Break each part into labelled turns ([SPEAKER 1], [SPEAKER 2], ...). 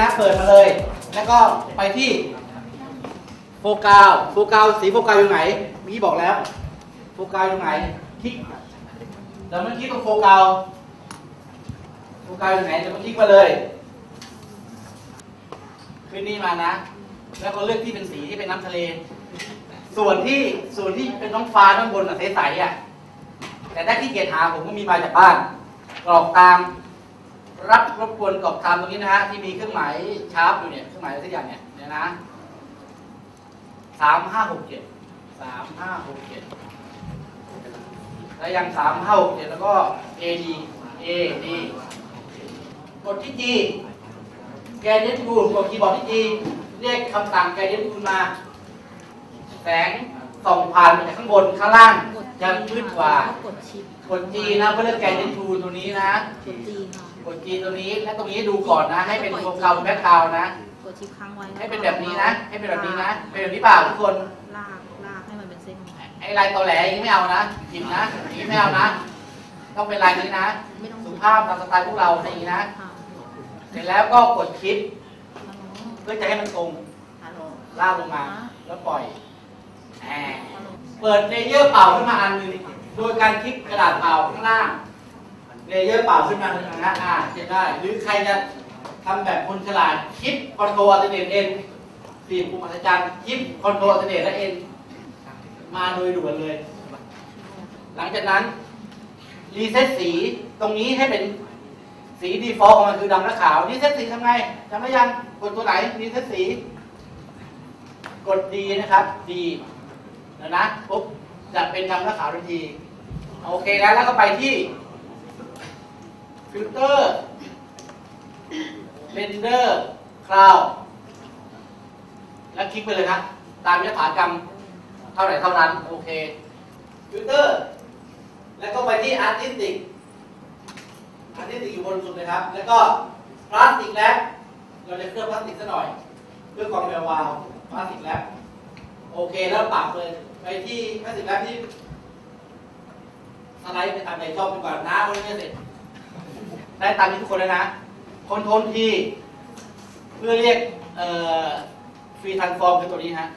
[SPEAKER 1] นะ เปิดมาเลย แล้วก็ไปที่โฟกัสโฟกัสสีโฟกัสอยู่ไหนมื่อกี้บอกแล้ว โฟกัสอยู่ไหน คลิกแล้วมันคลิกตรงโฟกัสโฟกัสอยู่ไหนเดี๋ยวมันคลิกมาเลย ขึ้นนี่มานะ แล้วก็เลือกที่เป็นสีที่เป็นน้ำทะเล ส่วนที่ส่วนที่เป็นน้องฟ้าด้านบนอะใสๆอะ แต่ถ้าที่เกียจหาผมก็มีมาจากบ้านกรอกตาม รับรบกวนกรอกตามตรงนี้นะฮะที่มีเครื่องหมายชาร์ปอยู่เนี่ยเครื่องหมายอะไรสักอย่างเนี่ยเนี่ยนะสามห้าหกเจ็ดสามห้าหกเจ็ดแล้วยังสามห้าหกเจ็ดแล้วก็ A D A D กดที่ G แกเดนทูกดคีย์บอร์ดที่ G เรียกคำสั่งแกเดนทูมา แสงส่องผ่านมาจากข้างบนข้างล่างจะมืดกว่า
[SPEAKER 2] กดชิป
[SPEAKER 1] กด G นะเพื่อเลือกแกนเดนทูตัวนี้นะ
[SPEAKER 2] กดจีค่ะ
[SPEAKER 1] กด G ตัวนี้ และตรงนี้ดูก่อนนะ ให้เป็นโฟกัสแบ็คกราวนะ
[SPEAKER 2] กดชิปค้างไว้
[SPEAKER 1] ให้เป็นแบบนี้นะ ให้เป็นแบบนี้นะ เป็นแบบนี้เปล่าทุกคน
[SPEAKER 2] ลากลากให้มันเป็นเส้น
[SPEAKER 1] ไอ้ลายตอแหลอย่างนี้ไม่เอานะหยิบนะอย่างนี้ไม่เอานะ ต้องเป็นลายนี้นะ
[SPEAKER 2] ไม่ต้อง
[SPEAKER 1] สุภาพตามสไตล์พวกเราอย่างนี้นะ
[SPEAKER 2] ค่ะ
[SPEAKER 1] เสร็จแล้วก็กดคลิป
[SPEAKER 2] ฮัลโหล
[SPEAKER 1] เพื่อจะให้มันตรง
[SPEAKER 2] ฮัลโหล
[SPEAKER 1] ลากลงมา แล้วปล่อยแหม
[SPEAKER 2] ฮัลโหล
[SPEAKER 1] เปิดเลเยอร์เปล่าขึ้นมาอันหนึงโดยการคลิกกระดาษเปล่าข้างล่าง เลเยอร์เปล่าขึ้นมาหนึ่งนะอ่าเจ็บได้ หรือใครจะทำแบบคนฉลาดคลิปคอนโทรลอัลเทอร์เนทเอ็นสี่ปุ่มอัศจรรย์คลิปคอนโทรลอัลเทอร์เนทและเอ็นมาโดยด่วนเลย หลังจากนั้นรีเซ็ตสีตรงนี้ให้เป็นสีดีฟอลต์ของมันคือดำและขาวรีเซ็ตสีทำไงจำได้ยังกดตัวไหนรีเซ็ตสี กดดีนะครับดีแล้วนะปุ๊บจะเป็นดำและขาวทันที โอเคนะแล้วก็ไปที่ ฟิลเตอร์เรนเดอร์คลาวแล้วคลิกไปเลยครับตามยถากรรมเท่าไหร่เท่านั้น โอเคฟิลเตอร์ แล้วก็ไปที่อาร์ติสติกอาร์ติสติกอยู่บนสุดเลยครับ แล้วก็พลาสติกแลบเราจะเคลือบพลาสติกซะหน่อยเพื่อความแวววาวพลาสติกแลบโอเคแล้วปรับเลยไปที่พลาสติกแลบที่สไลด์ไปทำในช่องดีกว่านะคนนี้เสร็จ ได้ตามนี้ทุกคนแล้วนะคอนโทรลทีเพื่อเรียกเอ่อฟรีทันฟอร์มคือตัวนี้ฮะ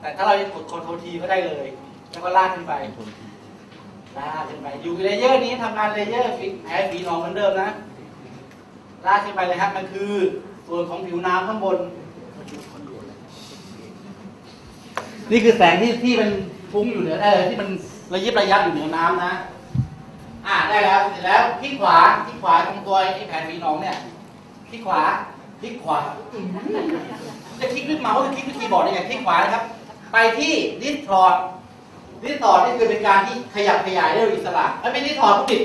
[SPEAKER 1] แต่ถ้าเราจะกดคอนโทรลทีก็ได้เลย แล้วก็ลากขึ้นไปลากขึ้นไป อยู่เลเยอร์นี้ทำงานเลเยอร์ฟิกแผลฝีหนองเหมือนเดิมนะ ลากขึ้นไปเลยครับมันคือส่วนของผิวน้ำข้างบน นี่คือแสงที่ที่มันฟุ้งอยู่เหนือเออที่มันระยิบระยับอยู่เหนือน้ำนะอ่า ได้แล้วเสร็จแล้วคลิกขวาคลิกขวาตรงตัวไอ้แผ่นฝีหนองเนี่ยคลิกขวาคลิกขวาจะคลิกด้วยเมาส์หรือคลิกด้วยคีย์บอร์ดได้ไงคลิกขวานะครับ ไปที่ดิสทอร์ดดิสทอร์ดนี่คือเป็นการที่ขยับขยายได้โดยอิสระไม่เป็นดิสทอร์ดผิด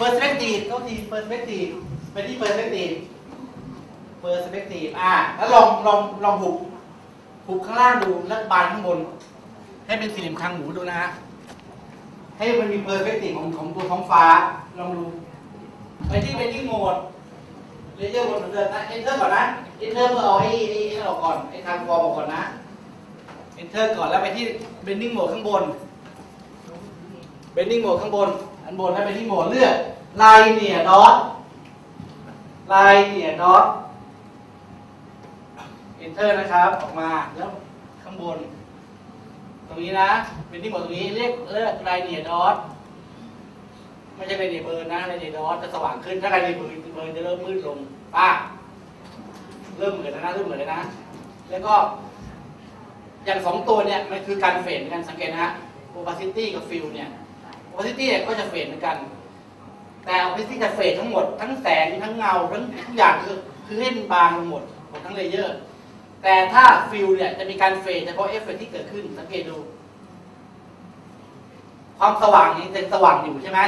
[SPEAKER 1] perspective ก็ที perspective ไปที่ perspective perspective อ่าแล้วลองลองลองหุบหุบข้างล่างดูแล้วบานข้างบน ให้เป็นสี่เหลี่ยมคางหมูดูนะฮะ ให้มันมี perspective ของของตัวท้องฟ้าลองดูไปที่ bending mode เลเยอร์บนเหมือนเดินะ enter ก่อนนะ enter เพื่อเอาไอ้ไอ้ไอ้นั่นออกก่อนไอ้ทางฟอร์มก่อนนะ enter ก่อนแล้วไปที่ bending mode ข้างบน bending mode ข้างบน อันบนให้ bending mode เลือก linear dot linear dot enter นะครับออกมาแล้วข้างบน ตรงนี้นะ bending mode ตรงนี้เรียกเลือก linear dot ไม่ใช่ linear burn นะ linear dot จะสว่างขึ้นถ้า linear burn burn จะเริ่มมืดลงป้า เริ่มเหมือนแล้วนะเริ่มเหมือนแล้วนะ แล้วก็ อย่างสองตัวเนี่ยมันคือการเฟดเหมือนกันสังเกตนะฮะ opacity กับ fill เนี่ย opacity เนี่ยก็จะเฟดเหมือนกัน แต่ opacity จะเฟดทั้งหมดทั้งแสงทั้งเงาทั้งทุกอย่างคือคือให้มันบางลงหมดหมดทั้งเลเยอร์ แต่ถ้า fill เนี่ยจะมีการเฟดเฉพาะเอฟเฟกที่เกิดขึ้นสังเกตดู ความสว่างนี้ยังสว่างอยู่ใช่ไหม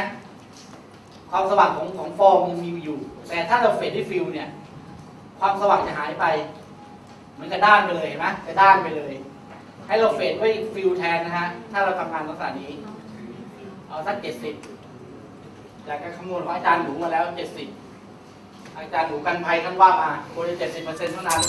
[SPEAKER 1] ความสว่างของของฟอร์มยังมีอยู่ แต่ถ้าเราเฟดด้วยฟิลเนี่ย ความสว่างจะหายไปเหมือนกระด้านไปเลยเห็นไหมกระด้านไปเลย ให้เราเฟดด้วยฟิลแทนนะฮะถ้าเราทำงานลักษณะนี้ เอาสักเจ็ดสิบจากการคำนวณของอาจารย์หนูมาแล้วเจ็ดสิบอาจารย์หนูกันภัยท่านว่ามาควรจะเจ็ดสิบเปอร์เซ็นต์เท่านั้น